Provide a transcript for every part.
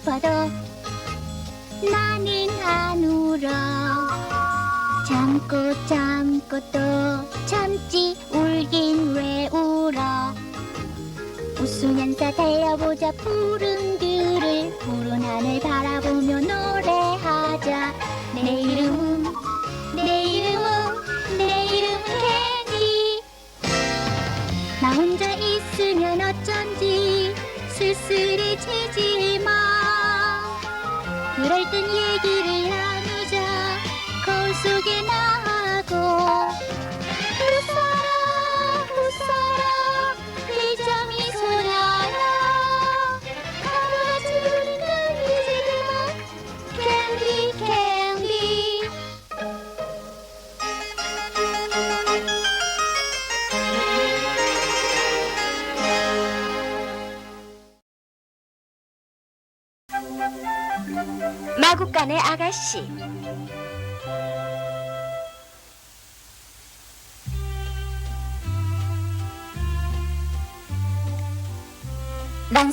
슬퍼도 나는 안 울어. 참고 참고 또 참지 울긴 왜 울어. 웃으면서 달려보자. 푸른 들을 푸른 하늘 바라보며 노래하자. 내 이름 땐 얘기를 나누자. 거울 속에 나하고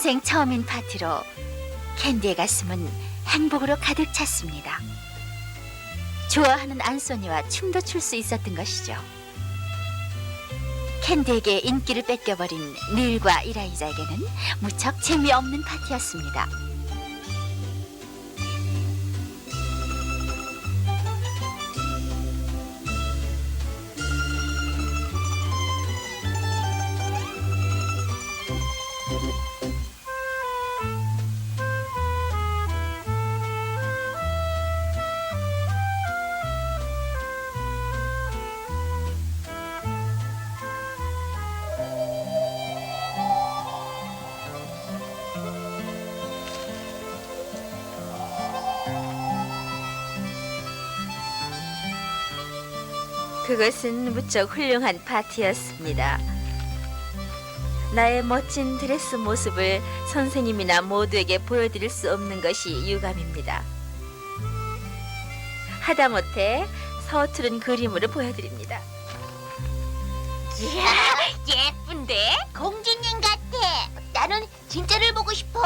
난생 처음인 파티로 캔디의 가슴은 행복으로 가득 찼습니다. 좋아하는 안소니와 춤도 출 수 있었던 것이죠. 캔디에게 인기를 뺏겨버린 닐과 이라이자에게는 무척 재미없는 파티였습니다. 그것은 무척 훌륭한 파티였습니다. 나의 멋진 드레스 모습을 선생님이나 모두에게 보여드릴 수 없는 것이 유감입니다. 하다못해 서투른 그림으로 보여드립니다. 이야 예쁜데 공주님 같아 나는 진짜를 보고 싶어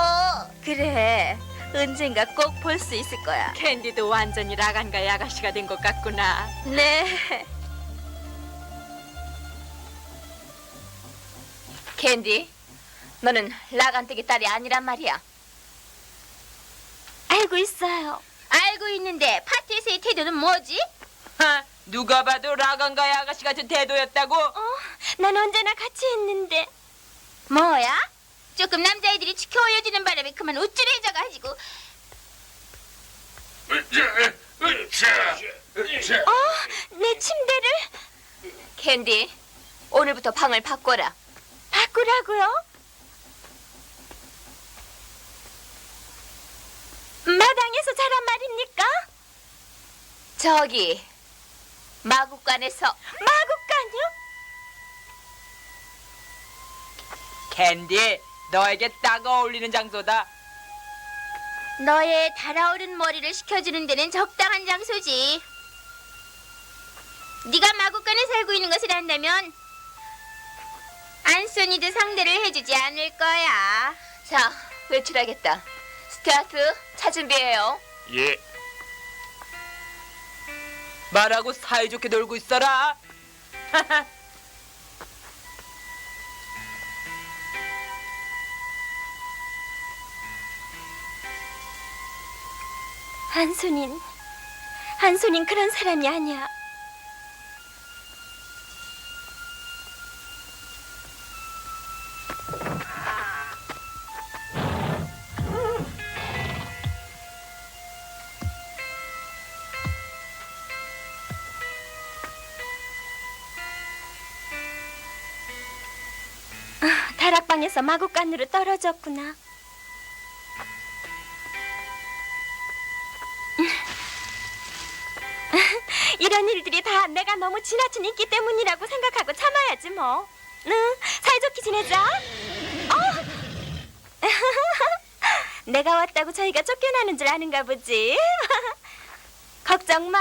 그래, 언젠가 꼭 볼 수 있을 거야. 캔디도 완전히 라간가의 아가씨가 된 것 같구나. 네. 캔디, 너는 라간뜨기 딸이 아니란 말이야. 알고 있어요. 알고 있는데 파티에서의 태도는 뭐지? 하, 누가 봐도 라간가의 아가씨 같은 태도였다고? 난 언제나 같이 했는데. 뭐야? 조금 남자애들이 지켜 올려주는 바람에 그만 우쭐해져가지고 내 침대를 캔디, 오늘부터 방을 바꿔라. 바꾸라고요? 마당에서 자란 말입니까? 저기 마국간에서 마국간요? 캔디, 너에게 딱 어울리는 장소다. 너의 달아오른 머리를 식혀주는 데는 적당한 장소지. 네가 마국간에 살고 있는 것을 안다면 안소니도 상대를 해주지 않을 거야. 자, 외출하겠다. 스타트, 차 준비해요. 예, 말하고 사이좋게 놀고 있어라. 한손인, 한손인 그런 사람이 아니야. 아, 다락방에서 마구간으로 떨어졌구나. 이런 일들이 다 내가 너무 지나친 인기 때문이라고 생각하고 참아야지 뭐. 응, 사이좋게 지내자. 어? 내가 왔다고 저희가 쫓겨나는 줄 아는가 보지. 걱정 마.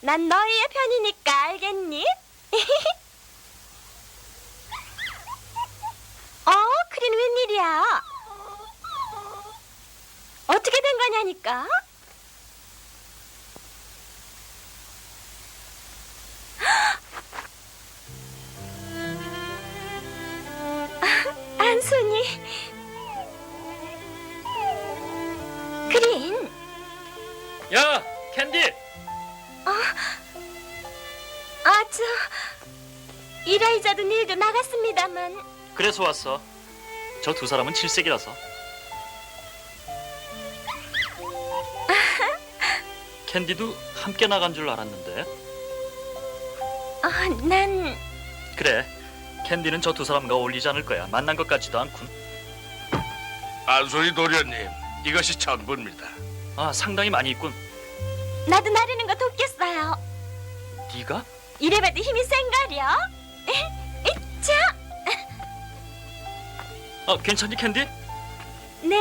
난 너희의 편이니까 알겠니? 어, 그린 웬일이야? 된 거냐니까? 안순이 그린 야, 캔디! 아저 이라이자도 닐도 나갔습니다만 그래서 왔어. 저 두 사람은 칠색이라서. 캔디도 함께 나간 줄 알았는데. 아, 난 그래. 캔디는 저 두 사람과 어울리지 않을 거야. 만난 것 같지도 않군. 안소희 도련님, 이것이 전부입니다. 아, 상당히 많이 있군. 나도 나르는 거 돕겠어요 네가? 이래봐도 힘이 센거려 이차 아, 괜찮니, 캔디? 네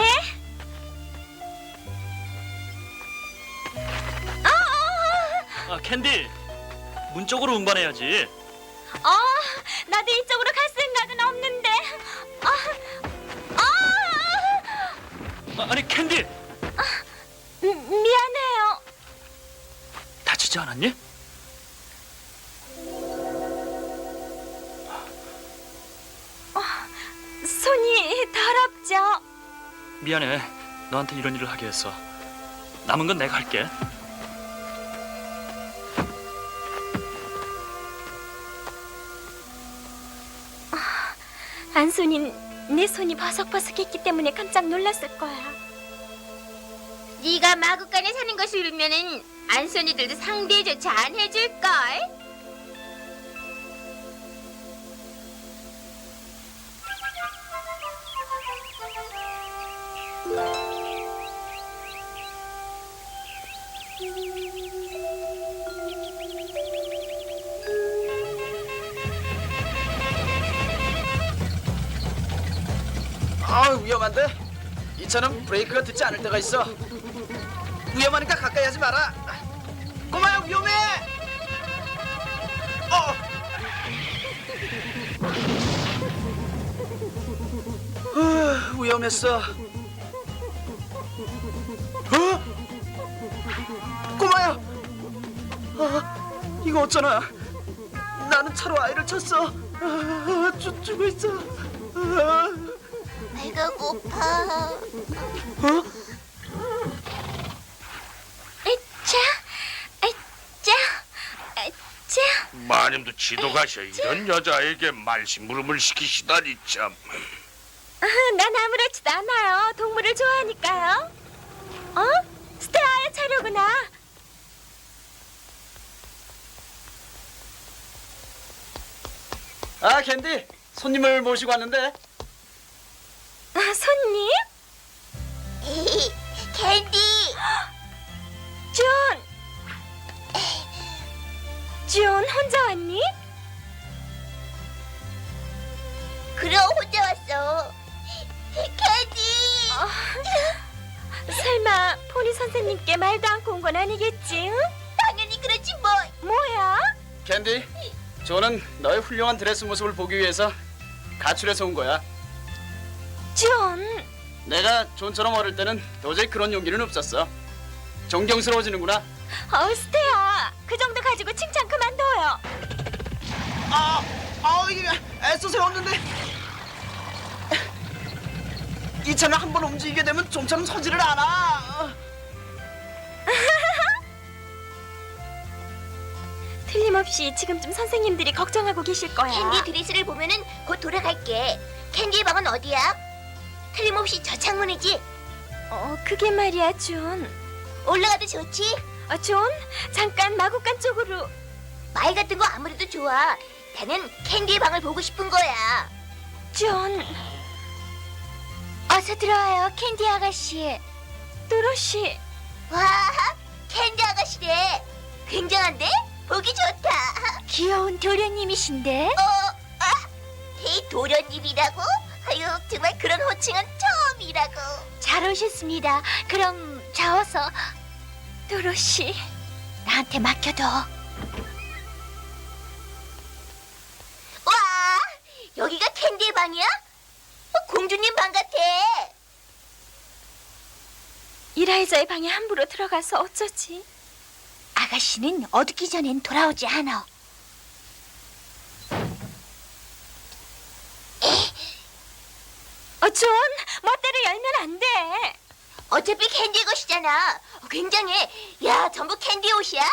아, 캔디. 문 쪽으로 운반해야지. 어, 나도 이쪽으로 갈 생각은 없는데. 아, 아, 아, 아니, 캔디. 미, 미안해요. 다치지 않았니? 손이 더럽죠. 미안해. 너한테 이런 일을 하게 했어. 남은 건 내가 할게. 안손인 내 손이 버석버석했기 때문에 깜짝 놀랐을 거야. 네가 마구간에 사는 것을 울면은 안손이들도 상대조차 안 해줄 걸. 아 위험한데? 이 차는 브레이크가 듣지 않을 때가 있어. 위험하니까 가까이 하지 마라. 꼬마야 위험해. 어. 후, 위험했어. 어? 꼬마야. 아, 이거 어쩌나? 나는 차로 아이를 쳤어. 아, 죽, 죽고 있어. 아. 배가 고파. 에차, 에차, 에차. 마님도 지도 가셔 이런 여자에게 말심부름을 시키시다니 참. 아, 난 아무렇지도 않아요. 동물을 좋아하니까요. 어? 스테아의 차려구나. 아 캔디 손님을 모시고 왔는데 아, 손님? 캔디. 존! 존 혼자 왔니? 그럼 혼자 왔어. 캔디. 어, 설마 포니 선생님께 말도 않고 온 건 아니겠지? 응? 당연히 그렇지 뭐. 뭐야? 캔디 저는 너의 훌륭한 드레스 모습을 보기 위해서 가출해서 온 거야 존! 내가 존처럼 어릴 때는 도저히 그런 용기는 없었어 존경스러워지는구나 어, 스테아. 그 정도 가지고 칭찬 그만둬요. 아, 아 이게 애써 세웠는데 이 차는 한 번 움직이게 되면 좀처럼 서지를 않아 틀림없이 지금쯤 선생님들이 걱정하고 계실 거야. 캔디 드레스를 보면은 곧 돌아갈게. 캔디의 방은 어디야? 틀림없이 저 창문이지. 어, 그게 말이야, 존. 올라가도 좋지. 어, 존, 잠깐 마구간 쪽으로. 말 같은 거 아무래도 좋아. 나는 캔디의 방을 보고 싶은 거야. 존, 어서 들어와요, 캔디 아가씨. 도로시. 와, 캔디 아가씨래. 굉장한데? 보기 좋다. 귀여운 도련님이신데? 어, 아, 이 도련님이라고? 아유, 정말 그런 호칭은 처음이라고. 잘 오셨습니다. 그럼 자워서 도로시 나한테 맡겨둬. 와, 여기가 캔디의 방이야? 어, 공주님 방 같아. 이라이자의 방에 함부로 들어가서 어쩌지? 아가씨는 어둡기 전엔 돌아오지 않아. 어, 존, 멋대로 열면 안 돼. 어차피 캔디 것이잖아. 굉장해. 야, 전부 캔디 옷이야?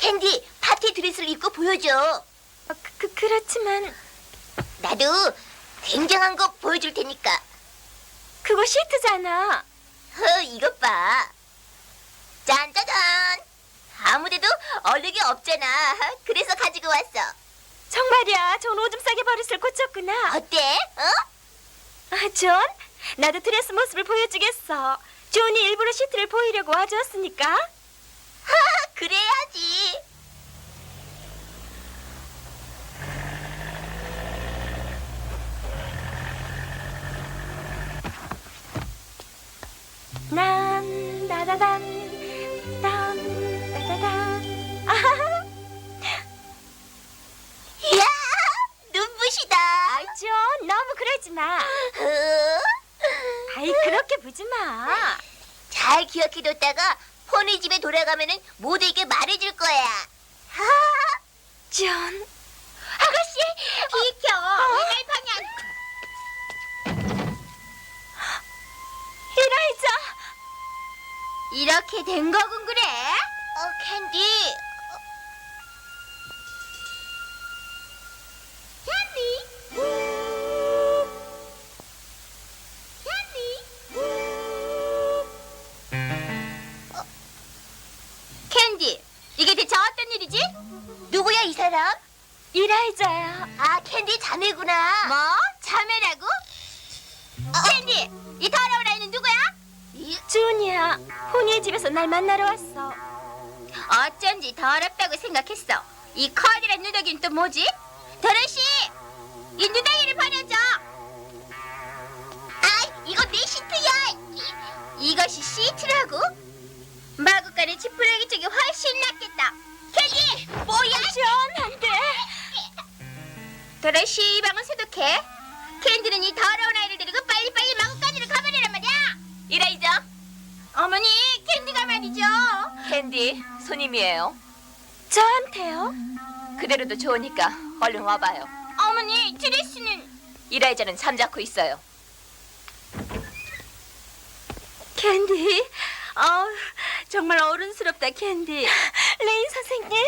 캔디, 파티 드레스를 입고 보여줘. 어, 그, 그, 그렇지만 나도 굉장한 거 보여줄 테니까. 그거 시트잖아. 허, 이것 봐. 짠짜잔. 아무데도 얼룩이 없잖아. 그래서 가지고 왔어. 정말이야, 존 오줌 싸게 버릇을 고쳤구나. 어때? 어? 아, 존, 나도 드레스 모습을 보여주겠어. 존이 일부러 시트를 보이려고 와주었으니까. 하, 그래야지. 난 다다단 그러지 마 어? 아이 그렇게 보지 마 잘 기억해뒀다가 포니 집에 돌아가면은 모두에게 말해줄 거야. 하, 존 아가씨, 비켜. 이날 방향. 이라이자 이렇게 된 거군 그래? 어. 어. 캔디. 사람? 이라이자야 아, 캔디 자매구나. 뭐? 자매라고? 캔디, 이 더러운 아이는 누구야? 이, 존이야 포니의 집에서 날 만나러 왔어 어쩐지 더럽다고 생각했어. 이 커다란 누더기는 또 뭐지? 도로시, 이 누더기를 버려줘. 아, 이거 내 시트야. 이, 이것이 시트라고? 마구간의 지푸라기 쪽이 훨씬 낫겠다. 캐디, 뭐야? 존 안돼 도로시, 이 방은 소독해. 캔디는 이 더러운 아이를 데리고 빨리빨리 마구간으로 가버리란 말이야. 이라이자, 어머니, 캔디가 말이죠. 캔디, 손님이에요. 저한테요 그대로도 좋으니까 얼른 와봐요. 어머니, 드레스는 이라이자는 잠자코 있어요. 캔디 어 정말 어른스럽다 캔디 레인 선생님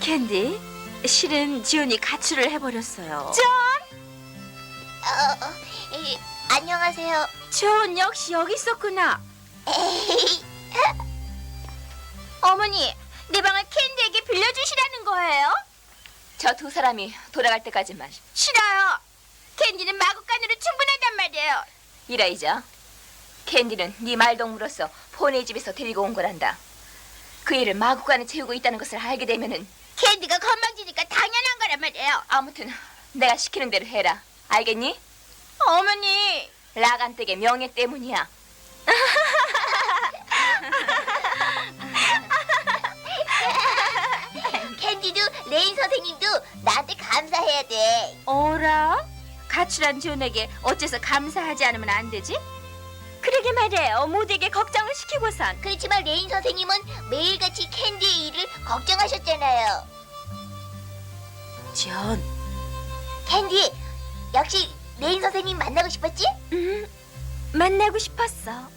캔디 실은 지훈이 가출을 해버렸어요 존! 어, 어, 이, 안녕하세요. 존 역시 여기 있었구나 에이. 어머니, 내 방을 캔디에게 빌려주시라는 거예요? 저 두 사람이 돌아갈 때까지만. 싫어요. 캔디는 마구간으로 충분하단 말이에요. 이라이자, 캔디는 네 말동무로서 포네 집에서 데리고 온 거란다. 그 일을 마구간에 채우고 있다는 것을 알게 되면은 캔디가 건방지니까 당연한 거란 말이에요. 아무튼 내가 시키는 대로 해라. 알겠니? 어머니, 라간댁의 명예 때문이야. 캔디도 레인 선생님도 나한테 감사해야 돼. 어라? 가출한 존에게 어째서 감사하지 않으면 안 되지? 그러게 말이에요 모두에게 걱정을 시키고선 그렇지만 레인 선생님은 매일같이 캔디의 일을 걱정하셨잖아요. 존 캔디, 역시 레인 선생님 만나고 싶었지? 음, 만나고 싶었어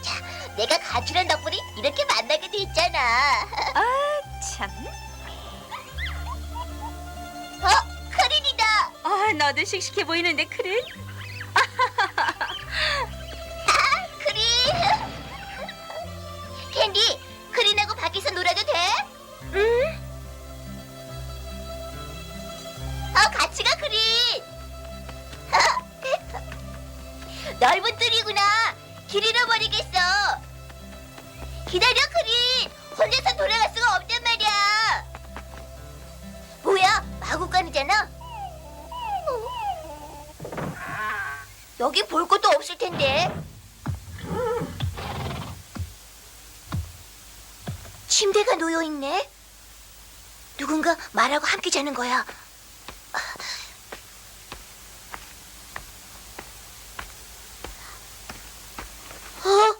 자, 내가 가출한 덕분에 이렇게 만나게 됐잖아. 참 어, 크린이다. 아, 너도 씩씩해 보이는데? 크린. 캔디, 크린하고 밖에서 놀아도 돼? 응? 어, 같이 가, 크린. 넓은 뜰이구나. 길 잃어버리겠어. 기다려, 크린. 혼자서 돌아갈 수가 없단 말이야. 뭐야, 마구간이잖아. 여기 볼 것도 없을 텐데. 침대가 놓여 있네. 누군가 말하고 함께 자는 거야. 어?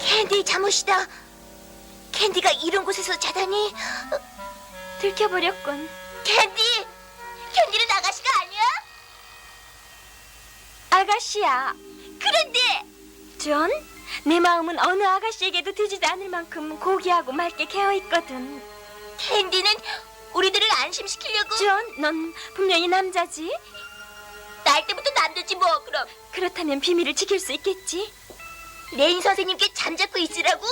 캔디 잠옷이다. 캔디가 이런 곳에서 자다니. 들켜버렸군. 캔디! 캔디는 아가씨가 아니야? 아가씨야. 그런데! 존? 내 마음은 어느 아가씨에게도 드지도 않을 만큼 고귀하고 맑게 개어 있거든. 캔디는 우리들을 안심시키려고 존, 넌 분명히 남자지? 날 때부터 남자지 뭐 그럼 그렇다면 비밀을 지킬 수 있겠지? 레인 선생님께 잠자코 있으라고?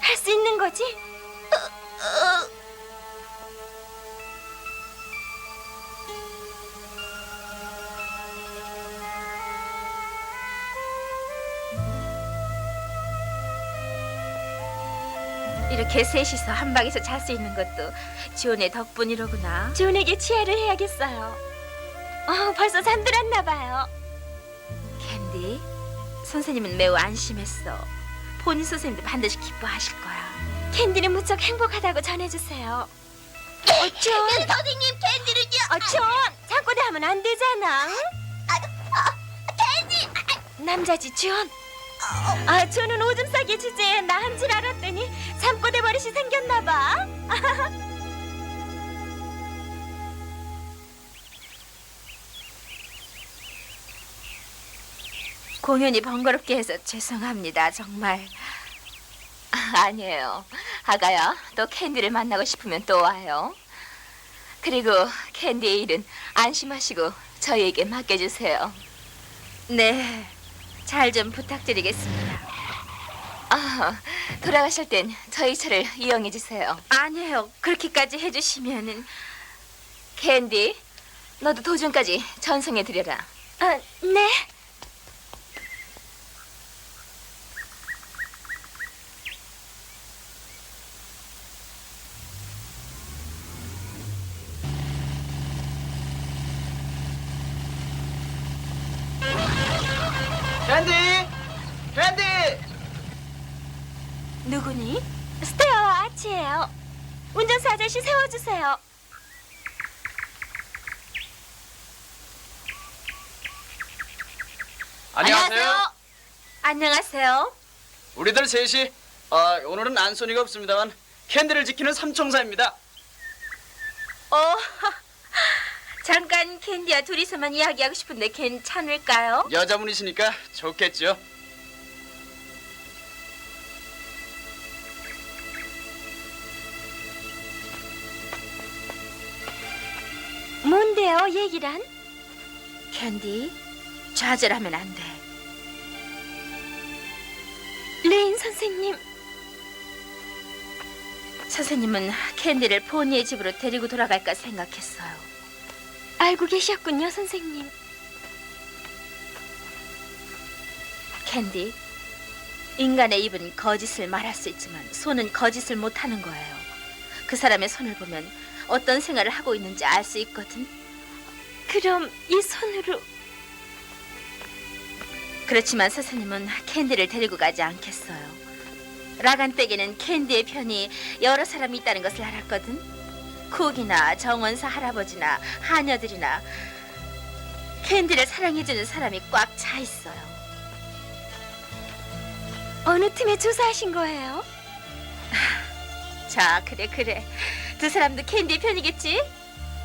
할 수 있는 거지? 어, 이렇게 셋이서 한 방에서 잘 수 있는 것도 지온의 덕분이로구나. 존에게 치아를 해야겠어요. 어, 벌써 잠들었나 봐요. 캔디, 선생님은 매우 안심했어. 폰이 선생님도 반드시 기뻐하실 거야. 캔디는 무척 행복하다고 전해주세요. 어, 존 선생님 캔디를요 어, 존! 잠꼬대 하면 안 되잖아. 아, 캔디 남자지, 존. 아, 존은 오줌 싸기 주제에 나 한 줄 알았더니 잠꼬대 버릇이 생겼나 봐. 공연이 번거롭게 해서 죄송합니다. 정말. 아, 아니에요. 아가야, 또 캔디를 만나고 싶으면 또 와요. 그리고 캔디의 일은 안심하시고 저희에게 맡겨주세요. 네, 잘 좀 부탁드리겠습니다. 아, 돌아가실 땐 저희 차를 이용해 주세요. 아니에요. 그렇게까지 해주시면은 캔디, 너도 도중까지 전송해 드려라. 아, 네. 캔디! 캔디! 누구니? 스테어 아치예요. 운전사 아저씨 세워주세요. 안녕하세요. 안녕하세요. 우리들 셋이 아, 오늘은 안소니가 없습니다만 캔디를 지키는 삼총사입니다. 어, 잠깐 캔디와 둘이서만 이야기하고 싶은데 괜찮을까요? 여자분이시니까 좋겠죠. 뭔데요, 얘기란? 캔디, 좌절하면 안 돼. 레인 선생님, 선생님은 캔디를 포니의 집으로 데리고 돌아갈까 생각했어요. 알고 계셨군요, 선생님. 캔디, 인간의 입은 거짓을 말할 수 있지만 손은 거짓을 못하는 거예요. 그 사람의 손을 보면 어떤 생활을 하고 있는지 알 수 있거든. 그럼 이 손으로 그렇지만 선생님은 캔디를 데리고 가지 않겠어요. 라간 댁에는 캔디의 편이 여러 사람이 있다는 것을 알았거든. 쿡이나 정원사 할아버지나 하녀들이나 캔디를 사랑해주는 사람이 꽉 차 있어요. 어느 틈에 조사하신 거예요? 자, 그래 그래. 두 사람도 캔디의 편이겠지?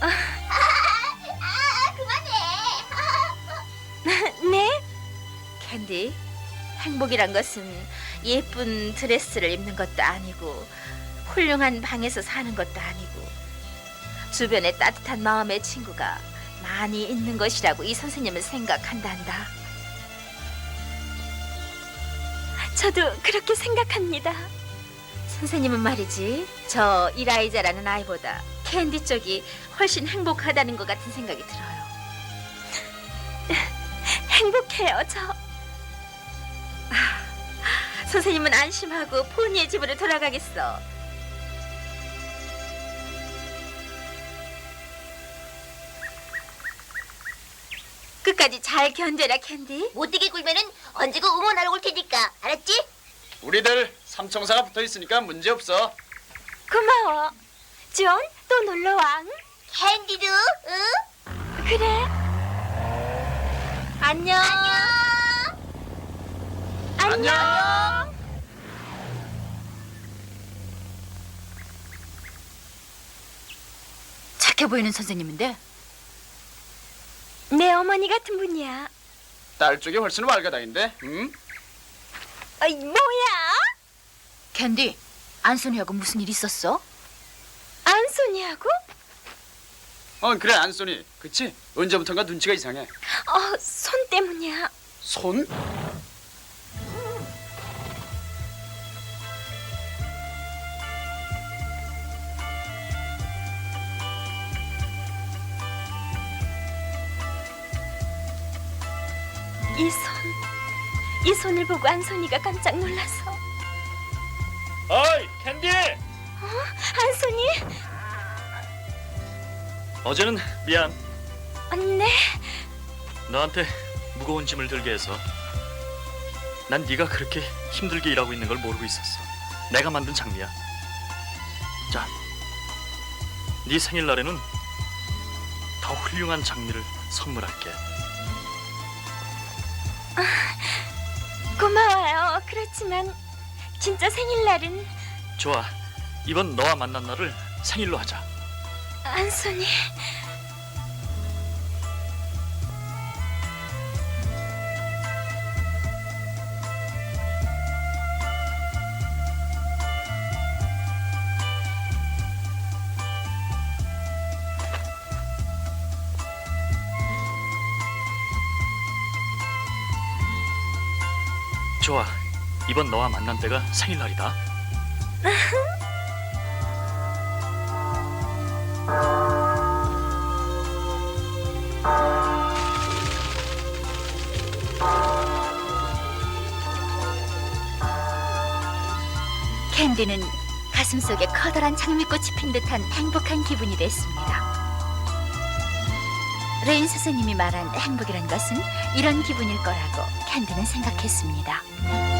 아, 아 그만해 네? 캔디, 행복이란 것은 예쁜 드레스를 입는 것도 아니고 훌륭한 방에서 사는 것도 아니고 주변에 따뜻한 마음의 친구가 많이 있는 것이라고 이 선생님은 생각한단다. 저도 그렇게 생각합니다. 선생님은 말이지 저 이라이자라는 아이보다 캔디 쪽이 훨씬 행복하다는 것 같은 생각이 들어요. 행복해요, 저. 선생님은 안심하고 포니의 집으로 돌아가겠어. 끝까지 잘 견뎌라 캔디. 못되게 굴면은 언제고 응원하러 올 테니까 알았지? 우리들 삼총사가 붙어 있으니까 문제 없어. 고마워. 존, 또 놀러 왕. 캔디도 응? 그래. 안녕. 안녕. 착해 보이는 선생님인데 내 어머니 같은 분이야. 딸 쪽이 훨씬 왈가닥인데. 응? 아, 어이, 뭐야? 캔디 안소니하고 무슨 일 있었어? 안소니하고? 어 그래 안소니. 그치? 언제부턴가 눈치가 이상해. 어, 손 때문이야. 손? 이 손, 이 손을 보고 안소니가 깜짝 놀라서. 어이 캔디! 안소니? 어제는 미안. 어, 네. 너한테 무거운 짐을 들게 해서 난 네가 그렇게 힘들게 일하고 있는 걸 모르고 있었어. 내가 만든 장미야. 자네 생일날에는 더 훌륭한 장미를 선물할게 고마워요. 그렇지만 진짜 생일날은 좋아 이번 너와 만난 날을 생일로 하자 안소니. 좋아 이번 너와 만난 때가 생일날이다 캔디는 가슴속에 커다란 장미꽃이 핀 듯한 행복한 기분이 됐습니다. 레인 선생님이 말한 행복이란 것은 이런 기분일 거라고 캔디는 생각했습니다.